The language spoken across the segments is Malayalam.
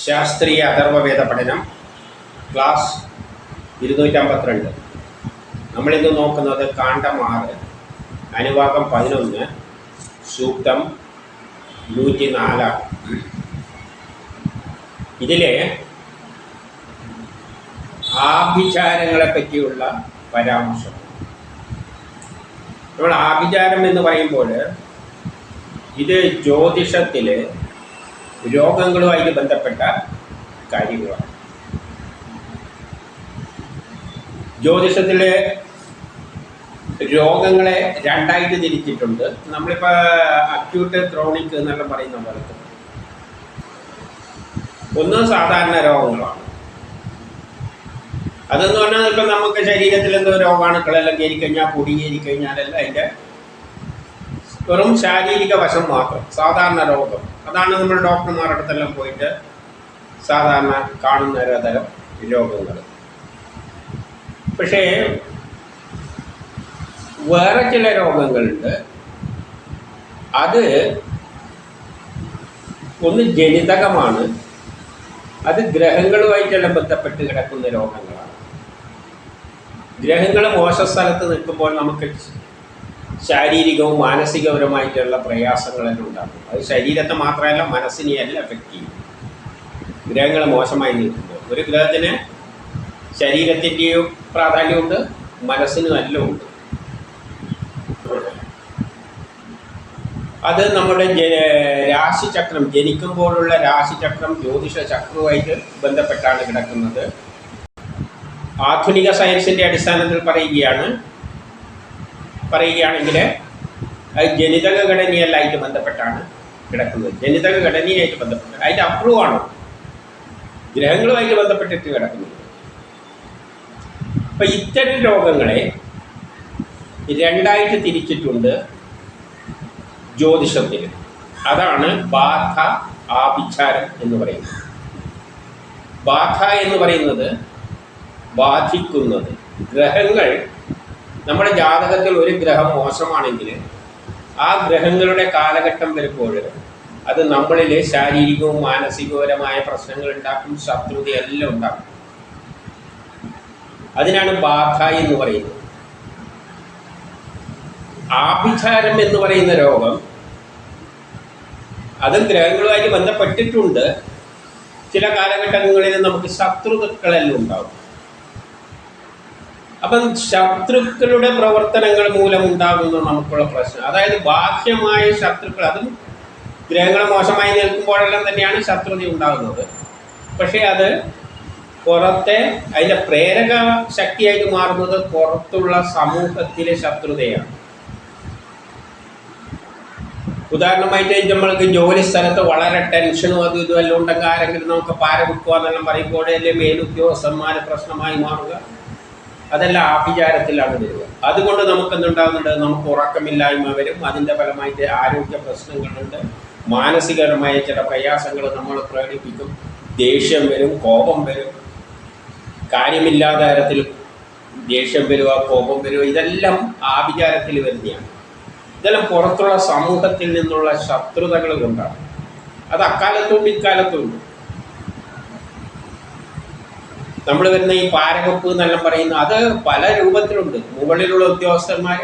ശാസ്ത്രീയ അഥർവവേദ പഠനം ക്ലാസ് ഇരുന്നൂറ്റമ്പത്തിരണ്ട്. നമ്മളിന്ന് നോക്കുന്നത് കാണ്ഡം ആറ് അനുവാകം പതിനൊന്ന് സൂക്തം നൂറ്റി നാലാണ് ഇതിലെ ആഭിചാരങ്ങളെ പറ്റിയുള്ള പരാമർശം. നമ്മൾ ആഭിചാരം എന്ന് പറയുമ്പോൾ ഇത് ജ്യോതിഷത്തിൽ രോഗങ്ങളുമായിട്ട് ബന്ധപ്പെട്ട കാര്യങ്ങളാണ്. ജ്യോതിഷത്തിലെ രോഗങ്ങളെ രണ്ടായിട്ട് തിരിച്ചിട്ടുണ്ട്. നമ്മളിപ്പോൾ അക്യൂട്ട് ക്രോണിക് എന്നെല്ലാം പറയുന്ന പോലെ ഒന്ന് സാധാരണ രോഗങ്ങളാണ്. അതെന്ന് പറഞ്ഞാൽ ഇപ്പം നമുക്ക് ശരീരത്തിൽ എന്തോ രോഗാണുക്കളെല്ലാം കയറി കഴിഞ്ഞാൽ പൊടി കയറി കഴിഞ്ഞാലെല്ലാം അതിന്റെ വെറും ശാരീരിക വശം മാത്രം സാധാരണ രോഗം. അതാണ് നമ്മൾ ഡോക്ടർമാരുടെ അടുത്തെല്ലാം പോയിട്ട് സാധാരണ കാണുന്ന തരം രോഗങ്ങൾ. പക്ഷേ വേറെ ചില രോഗങ്ങളുണ്ട്. അത് ഒന്ന് ജനിതകമാണ്. അത് ഗ്രഹങ്ങളുമായിട്ടെല്ലാം ബന്ധപ്പെട്ട് കിടക്കുന്ന രോഗങ്ങളാണ്. ഗ്രഹങ്ങൾ മോശ സ്ഥലത്ത് നിൽക്കുമ്പോൾ നമുക്ക് ശാരീരികവും മാനസികപരമായിട്ടുള്ള പ്രയാസങ്ങളെല്ലാം ഉണ്ടാകും അത് ശരീരത്തെ മാത്രമല്ല മനസ്സിനെയല്ല എഫക്റ്റ് ചെയ്യും. ഗ്രഹങ്ങൾ മോശമായി നിൽക്കുമ്പോൾ. ഒരു ഗ്രഹത്തിന് ശരീരത്തിന്റെയും പ്രാധാന്യമുണ്ട് മനസ്സിനും എല്ലാം ഉണ്ട് അത് നമ്മുടെ രാശിചക്രം ജനിക്കുമ്പോഴുള്ള രാശിചക്രം ജ്യോതിഷ ചക്രവുമായിട്ട് ബന്ധപ്പെട്ടാണ് കിടക്കുന്നത്. ആധുനിക സയൻസിന്റെ അടിസ്ഥാനത്തിൽ പറയുകയാണ് പറയുകയാണെങ്കിൽ അത് ജനിതക ഘടനയല്ലായിട്ട് ബന്ധപ്പെട്ടാണ് കിടക്കുന്നത്. ജനിതക ഘടനയായിട്ട് ബന്ധപ്പെട്ട് അതിന്റെ അപ്രൂവാണ് ഗ്രഹങ്ങളുമായിട്ട് ബന്ധപ്പെട്ടിട്ട് കിടക്കുന്നത്. അപ്പം ഇത്തരം രോഗങ്ങളെ രണ്ടായിട്ട് തിരിച്ചിട്ടുണ്ട് ജ്യോതിഷത്തിൽ. അതാണ് ബാധ ആഭിചാരം എന്ന് പറയുന്നത്. ബാധ എന്ന് പറയുന്നത് ബാധിക്കുന്നത് ഗ്രഹങ്ങൾ നമ്മുടെ ജാതകത്തിൽ ഒരു ഗ്രഹം മോശമാണെങ്കിൽ ആ ഗ്രഹങ്ങളുടെ കാലഘട്ടം വരുമ്പോൾ അത് നമ്മളിൽ ശാരീരികവും മാനസികപരമായ പ്രശ്നങ്ങൾ ഉണ്ടാക്കും ശത്രുതയെല്ലാം ഉണ്ടാക്കും. അതിനാണ് ബാധ എന്ന് പറയുന്നത്. ആഭിചാരം എന്ന് പറയുന്ന രോഗം അതും ഗ്രഹങ്ങളുമായിട്ട് ബന്ധപ്പെട്ടിട്ടുണ്ട്. ചില കാലഘട്ടങ്ങളിൽ നമുക്ക് ശത്രുതകളെല്ലാം ഉണ്ടാവും. അപ്പം ശത്രുക്കളുടെ പ്രവർത്തനങ്ങൾ മൂലം ഉണ്ടാകുന്ന നമുക്കുള്ള പ്രശ്നം. അതായത് ബാഹ്യമായ ശത്രുക്കൾ അതും ഗ്രഹങ്ങൾ മോശമായി നിൽക്കുമ്പോഴെല്ലാം തന്നെയാണ് ശത്രുത ഉണ്ടാകുന്നത്. പക്ഷേ അത് പുറത്തെ അതിന്റെ പ്രേരക ശക്തിയായിട്ട് മാറുന്നത് പുറത്തുള്ള സമൂഹത്തിലെ ശത്രുതയാണ്. ഉദാഹരണമായിട്ട് നമ്മൾക്ക് ജോലി സ്ഥലത്ത് വളരെ ടെൻഷനും അതും ഇതും എല്ലാം ഉണ്ടെങ്കിൽ ആരെങ്കിലും നമുക്ക് പാര വെക്കുക എന്നെല്ലാം പറയുമ്പോൾ മേലുദ്യോഗസ്ഥന്മാരെ പ്രശ്നമായി മാറുക. അതെല്ലാം ആഭിചാരത്തിലാണ് വരിക. അതുകൊണ്ട് നമുക്ക് എന്തുണ്ടാകുന്നുണ്ട് നമുക്ക് ഉറക്കമില്ലായ്മ വരും. അതിന്റെ ഫലമായിട്ട് ആരോഗ്യ പ്രശ്നങ്ങളുണ്ട്. മാനസികപരമായ ചില പ്രയാസങ്ങൾ നമ്മൾ പ്രകടിപ്പിക്കും. ദേഷ്യം വരും കോപം വരും. കാര്യമില്ലാത്ത തരത്തിൽ ദേഷ്യം വരിക കോപം വരിക ഇതെല്ലാം ആഭിചാരത്തിൽ വരുന്നതാണ്. ഇതെല്ലാം പുറത്തുള്ള സമൂഹത്തിൽ നിന്നുള്ള ശത്രുതകൾ കൊണ്ടാണ്. അത് അക്കാലത്തും ഇക്കാലത്തും ഉണ്ട്. നമ്മൾ വരുന്ന ഈ പാരകപ്പ് എന്നെല്ലാം പറയുന്ന അത് പല രൂപത്തിലുണ്ട്. മുകളിലുള്ള ഉദ്യോഗസ്ഥന്മാർ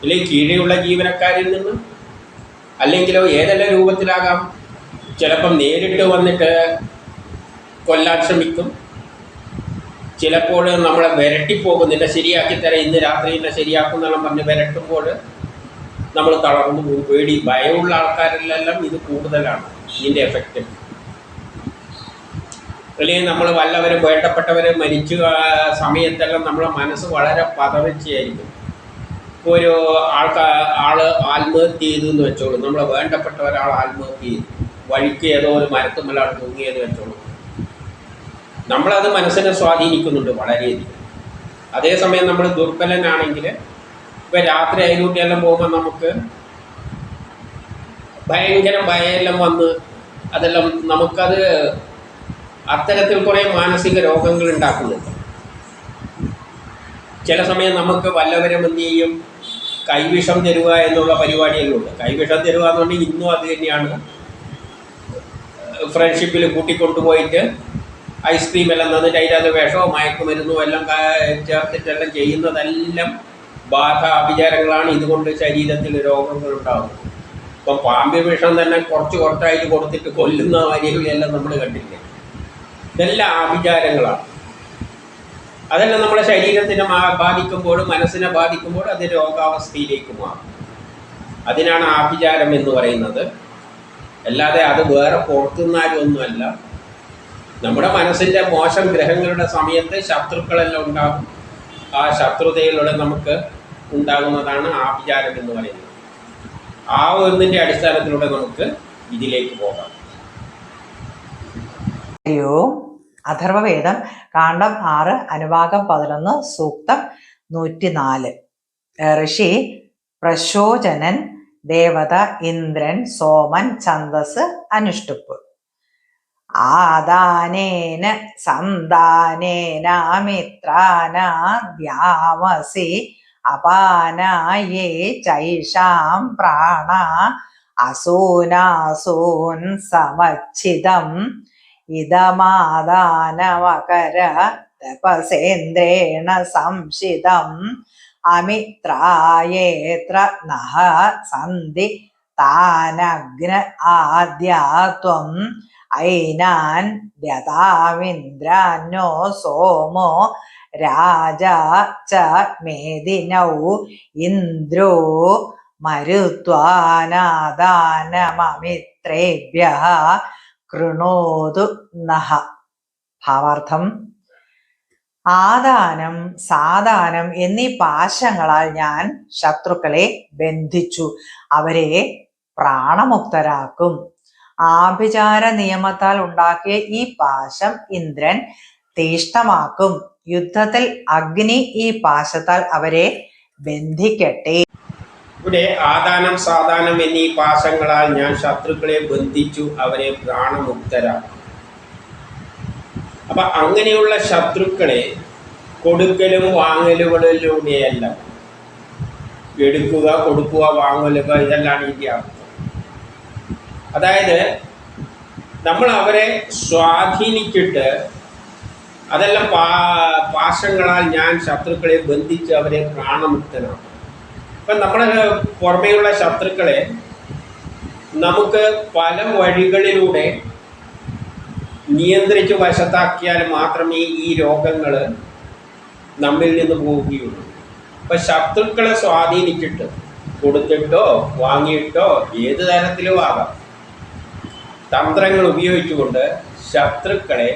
അല്ലെങ്കിൽ കീഴെയുള്ള ജീവനക്കാരിൽ നിന്ന് അല്ലെങ്കിലോ ഏതെല്ലാം രൂപത്തിലാകാം ചിലപ്പം നേരിട്ട് വന്നിട്ട് കൊല്ലാൻ ശ്രമിക്കും. ചിലപ്പോൾ നമ്മളെ വിരട്ടിപ്പോകും നിന്നെ ശരിയാക്കി തരാം ഇന്ന് രാത്രി നിന്നെ ശരിയാക്കും എന്നെല്ലാം പറഞ്ഞ് വിരട്ടുമ്പോൾ നമ്മൾ തളർന്നു പോകും. പേടി ഭയമുള്ള ആൾക്കാരിലെല്ലാം ഇത് കൂടുതലാണ് ഇതിന്റെ എഫക്റ്റ്. അല്ലെങ്കിൽ നമ്മൾ വല്ലവരും വേണ്ടപ്പെട്ടവർ മരിച്ച സമയത്തെല്ലാം നമ്മളെ മനസ്സ് വളരെ പതവിച്ചായിരിക്കും ഒരു ആൾക്കാർ ആൾ ആത്മഹത്യ ചെയ്തു എന്ന് വെച്ചോളൂ. നമ്മളെ വേണ്ടപ്പെട്ട ഒരാൾ ആത്മഹത്യ ചെയ്തു. വഴിക്ക് ഏതോ ഒരു മരത്തുമ്മലാണ് തൂങ്ങിയെന്ന് വെച്ചോളൂ. നമ്മളത് മനസ്സിനെ സ്വാധീനിക്കുന്നുണ്ട് വളരെയധികം. അതേസമയം നമ്മൾ ദുർബലനാണെങ്കിൽ ഇപ്പം രാത്രി അയൽക്കൂട്ടിയെല്ലാം പോകുമ്പോൾ നമുക്ക് ഭയങ്കര ഭയമെല്ലാം വന്ന് അതെല്ലാം നമുക്കത് അത്തരത്തിൽ കുറേ മാനസിക രോഗങ്ങൾ ഉണ്ടാക്കുന്നുണ്ട്. ചില സമയം നമുക്ക് വല്ലവരും എന്ത് ചെയ്യും? കൈവിഷം തരുക എന്നുള്ള പരിപാടിയെല്ലാം ഉണ്ട് കൈവിഷം തരുക എന്ന് പറഞ്ഞാൽ ഇന്നും അത് തന്നെയാണ്. ഫ്രണ്ട്ഷിപ്പിൽ കൂട്ടിക്കൊണ്ടുപോയിട്ട് ഐസ്ക്രീം എല്ലാം തന്നിട്ട് അതിനകത്ത് വിഷമോ മയക്കുമരുന്നോ എല്ലാം ചേർത്തിട്ടെല്ലാം ചെയ്യുന്നതെല്ലാം ബാധ അഭിചാരങ്ങളാണ് ഇതുകൊണ്ട് ശരീരത്തിൽ രോഗങ്ങൾ ഉണ്ടാകുന്നത്. ഇപ്പം പാമ്പ് വിഷം തന്നെ കുറച്ച് കുറച്ചായിട്ട് കൊടുത്തിട്ട് കൊല്ലുന്ന വരികളെല്ലാം നമ്മൾ കണ്ടില്ലേ? ഇതെല്ലാം ആഭിചാരങ്ങളാണ്. അതെല്ലാം നമ്മുടെ ശരീരത്തിനെ ബാധിക്കുമ്പോഴും മനസ്സിനെ ബാധിക്കുമ്പോഴും അത് രോഗാവസ്ഥയിലേക്ക് മാറും. അതിനാണ് ആഭിചാരം എന്ന് പറയുന്നത്. അല്ലാതെ അത് വേറെ പുറത്തുനിന്നാരും ഒന്നുമല്ല നമ്മുടെ മനസ്സിന്റെ മോശം ഗ്രഹങ്ങളുടെ സമയത്ത് ശത്രുക്കളെല്ലാം ഉണ്ടാകും. ആ ശത്രുതയിലൂടെ നമുക്ക് ഉണ്ടാകുന്നതാണ് ആഭിചാരം എന്ന് പറയുന്നത്. ആ ഒന്നിന്റെ അടിസ്ഥാനത്തിലൂടെ നമുക്ക് ഇതിലേക്ക് പോകാം. ഹരിയോ അഥർവവേദം കാണ്ഡം ആറ് അനുഭാഗം പതിനൊന്ന് സൂക്തം നൂറ്റിനാല്. ഋഷി പ്രശോചനൻ ദേവത ഇന്ദ്രൻ സോമൻ ഛന്ദസ് അനുഷ്ടുപ്പ്. ആദാനേന സന്താനേന മിത്രാനാദ്യാമസി അപാനായേ ചൈഷാം പ്രാണ അസൂനാസൂൻ സമച്ഛിതം ഇതമാദാനമകര തപസേന്ദ്രേണ സംശിതം അമിത്രായേത്ര നഹ സന്ധി താനഗ്ന ആദ്യാത്വം ഐനാൻ ദതാമിന്ദ്രാന്നോ സോമോ രാജാ ച മേദിനൗ ഇന്ദ്രോ മരുത്വാനാദാനമമിത്രേഭ്യ കൃണോതു നഹ. ഭാവാർത്ഥം. ആദാനം സാധാനം എന്നീ പാശങ്ങളാൽ ഞാൻ ശത്രുക്കളെ ബന്ധിച്ചു. അവരെ പ്രാണമുക്തരാക്കും. ആഭിചാര നിയമത്താൽ ഉണ്ടാക്കിയ ഈ പാശം ഇന്ദ്രൻ തീഷ്ണമാക്കും. യുദ്ധത്തിൽ അഗ്നി ഈ പാശത്താൽ അവരെ ബന്ധിക്കട്ടെ. ഇവിടെ ആദാനം സാധാനം എന്നീ പാശങ്ങളാൽ ഞാൻ ശത്രുക്കളെ ബന്ധിച്ചു അവരെ പ്രാണമുക്തരാക്കും അപ്പൊ അങ്ങനെയുള്ള ശത്രുക്കളെ കൊടുക്കലും വാങ്ങലുകളിലൂടെയല്ല. എടുക്കുക കൊടുക്കുക വാങ്ങലുക ഇതെല്ലാം ഇതിന്റെ അർത്ഥം അതായത് നമ്മൾ അവരെ സ്വാധീനിച്ചിട്ട് അതെല്ലാം പാ പാശങ്ങളാൽ ഞാൻ ശത്രുക്കളെ ബന്ധിച്ച് അവരെ പ്രാണമുക്തനാക്കും. ഇപ്പം നമ്മുടെ പുറമേയുള്ള ശത്രുക്കളെ നമുക്ക് പല വഴികളിലൂടെ നിയന്ത്രിച്ച് വശത്താക്കിയാൽ മാത്രമേ ഈ രോഗങ്ങൾ നമ്മിൽ നിന്ന് പോവുകയുള്ളൂ. അപ്പം ശത്രുക്കളെ സ്വാധീനിച്ചിട്ട് കൊടുത്തിട്ടോ വാങ്ങിയിട്ടോ ഏത് തരത്തിലും ആകാം. തന്ത്രങ്ങൾ ഉപയോഗിച്ചുകൊണ്ട് ശത്രുക്കളെ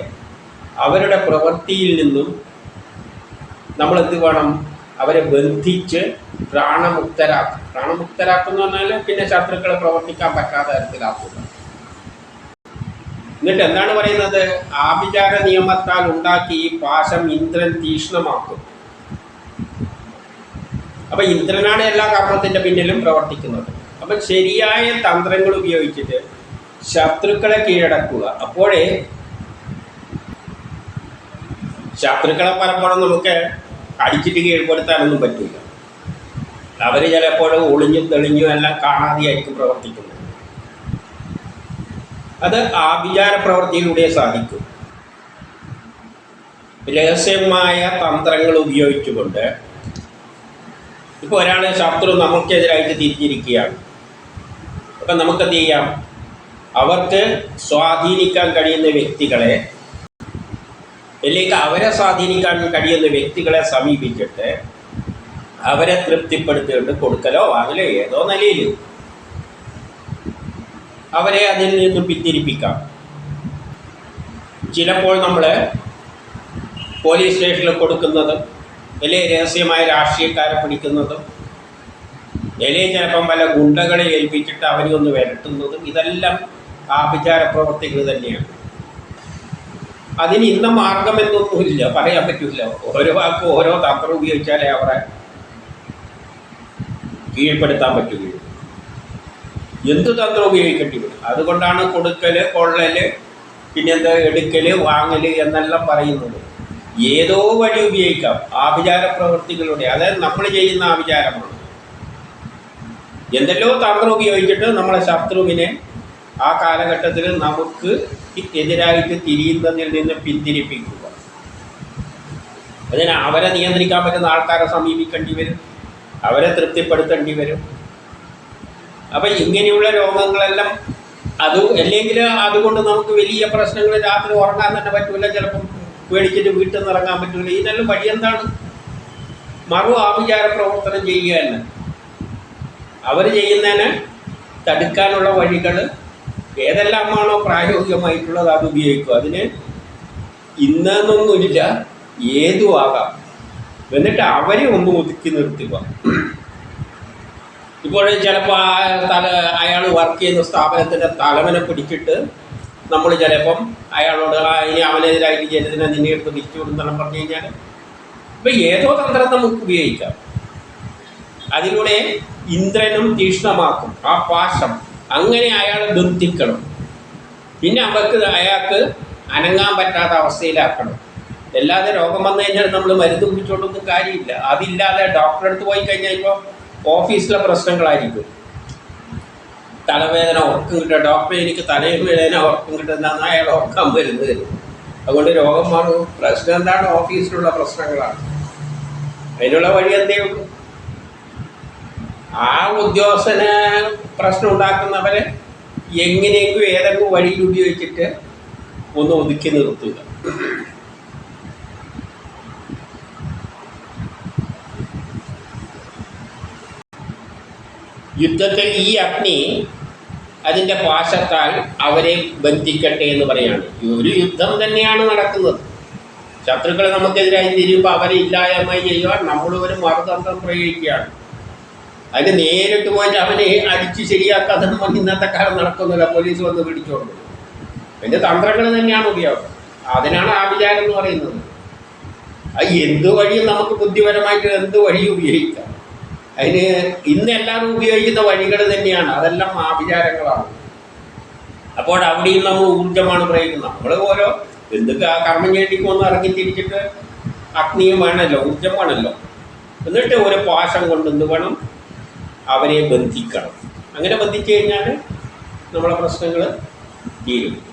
അവരുടെ പ്രവൃത്തിയിൽ നിന്നും നമ്മൾ എന്ത് വേണം അവരെ ബന്ധിച്ച് പ്രാണമുക്തരാക്കും. പ്രാണമുക്തരാക്കും എന്ന് പറഞ്ഞാൽ പിന്നെ ശത്രുക്കളെ പ്രവർത്തിക്കാൻ പറ്റാത്ത തരത്തിലാക്കുക എന്നിട്ട് എന്താണ് പറയുന്നത്? ആഭിചാര നിയമത്താൽ ഉണ്ടാക്കി ഈ പാശം ഇന്ദ്രൻ തീഷ്ണമാക്കും. അപ്പൊ ഇന്ദ്രനാണ് എല്ലാ കർമ്മത്തിന്റെ പിന്നിലും പ്രവർത്തിക്കുന്നത്. അപ്പൊ ശരിയായ തന്ത്രങ്ങൾ ഉപയോഗിച്ചിട്ട് ശത്രുക്കളെ കീഴടക്കുക. അപ്പോഴേ ശത്രുക്കളെ പലപ്പോഴും നമുക്ക് അടിച്ചിട്ട് കീഴ്പ്പെടുത്താനൊന്നും പറ്റില്ല അവർ ചിലപ്പോഴും ഒളിഞ്ഞും തെളിഞ്ഞും എല്ലാം കാണാതെയായിരിക്കും പ്രവർത്തിക്കുന്നത്. അത് ആഭിചാര പ്രവൃത്തിയിലൂടെ സാധിക്കും. രഹസ്യമായ തന്ത്രങ്ങൾ ഉപയോഗിച്ചുകൊണ്ട് ഇപ്പോൾ ഒരാൾ ശത്രു നമുക്കെതിരായിട്ട് തിരിഞ്ഞിരിക്കുകയാണ്. അപ്പം നമുക്കെന്ത് ചെയ്യാം അവർക്ക് സ്വാധീനിക്കാൻ കഴിയുന്ന വ്യക്തികളെ അല്ലെങ്കിൽ അവരെ സ്വാധീനിക്കാൻ കഴിയുന്ന വ്യക്തികളെ സമീപിച്ചിട്ട് അവരെ തൃപ്തിപ്പെടുത്തിയിട്ട് കൊടുക്കലോ വാങ്ങലോ ഏതോ നിലയിൽ അവരെ അതിൽ നിന്ന് പിന്തിരിപ്പിക്കാം. ചിലപ്പോൾ നമ്മൾ പോലീസ് സ്റ്റേഷനിൽ കൊടുക്കുന്നതും അല്ലെങ്കിൽ രഹസ്യമായ രാഷ്ട്രീയക്കാരെ പിടിക്കുന്നതും അല്ലെങ്കിൽ ചിലപ്പം പല ഗുണ്ടകളെ ഏൽപ്പിച്ചിട്ട് അവരെ ഒന്ന് വരട്ടുന്നതും ഇതെല്ലാം ആഭിചാര പ്രവർത്തികൾ തന്നെയാണ്. അതിന് ഇന്ന മാർഗം എന്നൊന്നുമില്ല പറയാൻ പറ്റില്ല. ഓരോ വാക്കും ഓരോ തന്ത്രം ഉപയോഗിച്ചാലേ അവരെ കീഴ്പ്പെടുത്താൻ പറ്റുകയുള്ളൂ. എന്ത് തന്ത്രം ഉപയോഗിക്കേണ്ടി വരും? അതുകൊണ്ടാണ് കൊടുക്കൽ കൊള്ളൽ പിന്നെന്താ എടുക്കൽ വാങ്ങൽ എന്നെല്ലാം പറയുന്നത്. ഏതോ വഴി ഉപയോഗിക്കാം. ആഭിചാര പ്രവൃത്തികളുടെ. അതായത് നമ്മൾ ചെയ്യുന്ന ആഭിചാരമാണ്. എന്തെല്ലോ തന്ത്രം ഉപയോഗിച്ചിട്ട് നമ്മളെ ശത്രുവിനെ ആ കാലഘട്ടത്തിൽ നമുക്ക് എതിരായിട്ട് തിരിയുന്നതിൽ നിന്ന് പിന്തിരിപ്പിക്കുക. അതിന് അവരെ നിയന്ത്രിക്കാൻ പറ്റുന്ന ആൾക്കാരെ സമീപിക്കേണ്ടി വരും. അവരെ തൃപ്തിപ്പെടുത്തേണ്ടി വരും. അപ്പം ഇങ്ങനെയുള്ള രോഗങ്ങളെല്ലാം അത് അല്ലെങ്കിൽ അതുകൊണ്ട് നമുക്ക് വലിയ പ്രശ്നങ്ങൾ രാത്രി ഉറങ്ങാൻ തന്നെ പറ്റൂല. ചിലപ്പം പേടിച്ചിട്ട് വീട്ടിൽ നിന്ന് ഇറങ്ങാൻ പറ്റൂല. ഇതിനെല്ലാം വഴി എന്താണ്? മറു ആഭിചാര പ്രവർത്തനം ചെയ്യുക തന്നെ. അവർ ചെയ്യുന്നതിന് തടുക്കാനുള്ള വഴികൾ ഏതെല്ലാമാണോ പ്രായോഗികമായിട്ടുള്ളത് അത് ഉപയോഗിക്കുക അതിന് ഇന്നെന്നൊന്നുമില്ല ഏതും ആകാം എന്നിട്ട് അവരെ ഒന്ന് ഒതുക്കി നിർത്തുക. ഇപ്പോൾ ചിലപ്പോൾ തല അയാൾ വർക്ക് ചെയ്യുന്ന സ്ഥാപനത്തിന്റെ തലവനെ പിടിച്ചിട്ട് നമ്മൾ ചിലപ്പം അയാളോട് ഇനി അവനെതിരായിട്ട് ജനത്തിനെ നിന്നെ എടുത്ത് തിരിച്ചു കൊടുന്നെല്ലാം പറഞ്ഞു കഴിഞ്ഞാൽ ഇപ്പം ഏതോ തന്ത്രം നമുക്ക് ഉപയോഗിക്കാം. അതിലൂടെ ഇന്ദ്രനും തീക്ഷ്ണമാക്കും ആ പാശം. അങ്ങനെ അയാളെ നിർത്തിക്കണം. പിന്നെ അവർക്ക് അയാൾക്ക് അനങ്ങാൻ പറ്റാത്ത അവസ്ഥയിലാക്കണം. അല്ലാതെ രോഗം വന്നു കഴിഞ്ഞാൽ നമ്മൾ മരുന്ന് കുടിച്ചോണ്ടൊന്നും കാര്യമില്ല. അതില്ലാതെ ഡോക്ടറെ അടുത്ത് പോയി കഴിഞ്ഞാൽ ഇപ്പോൾ ഓഫീസിലെ പ്രശ്നങ്ങളായിരിക്കും. തലവേദന ഉറക്കം കിട്ടുക. ഡോക്ടറെ എനിക്ക് തലയിൽ വേദന ഉറക്കം കിട്ടുന്നതാണ് അയാൾ ഉറക്കം വരുന്നത്? അതുകൊണ്ട് രോഗം മാറും പ്രശ്നം എന്താണ്? ഓഫീസിലുള്ള പ്രശ്നങ്ങളാണ്. അതിനുള്ള വഴി എന്തേ ഉള്ളൂ? ആ ഉദ്യോഗസ്ഥന് പ്രശ്നം ഉണ്ടാക്കുന്നവരെ എങ്ങനെയെങ്കിലും ഏതെങ്കിലും വഴിയിൽ ഉപയോഗിച്ചിട്ട് ഒന്ന് ഒതുക്കി നിർത്തുക. യുദ്ധത്തിൽ ഈ അഗ്നി അതിന്റെ പാശത്താൽ അവരെ ബന്ധിക്കട്ടെ എന്ന് പറയാണ്. ഒരു യുദ്ധം തന്നെയാണ് നടക്കുന്നത്. ശത്രുക്കൾ നമുക്കെതിരായി തിരിയുമ്പോൾ അവരെ ഇല്ലായ്മ ചെയ്യുവാൻ നമ്മൾ ഒരു മറുതന്ത്രം പ്രയോഗിക്കുകയാണ്. അതിന് നേരിട്ട് പോയിട്ട് അവനെ അടിച്ച് ശരിയാക്കാതെ നമുക്ക് ഇന്നത്തെ കാലം നടക്കുന്നില്ല. പോലീസ് വന്ന് പിടിച്ചോണ്ട്. അതിന്റെ തന്ത്രങ്ങൾ തന്നെയാണ് ഉപയോഗം. അതിനാണ് ആഭിചാരം എന്ന് പറയുന്നത്. അത് എന്ത് വഴിയും നമുക്ക് ബുദ്ധിപരമായിട്ട് എന്ത് വഴിയും ഉപയോഗിക്കാം. അതിന് ഇന്ന് എല്ലാവരും ഉപയോഗിക്കുന്ന വഴികൾ തന്നെയാണ്. അതെല്ലാം ആഭിചാരങ്ങളാണ്. അപ്പോൾ അവിടെയും നമ്മൾ ഊർജമാണ് പ്രയോഗിക്കുന്നത്. നമ്മൾ ഓരോ എന്തൊക്കെ ആ കർമ്മം ഒന്ന് ഇറങ്ങി തിരിച്ചിട്ട് അഗ്നിയും വേണമല്ലോ ഊർജം വേണമല്ലോ. എന്നിട്ട് ഒരു പാശം കൊണ്ട് എന്ത് വേണം? അവരെ ബന്ധിക്കണം. അങ്ങനെ ബന്ധിച്ചു കഴിഞ്ഞാൽ നമ്മളെ പ്രശ്നങ്ങൾ തീരും.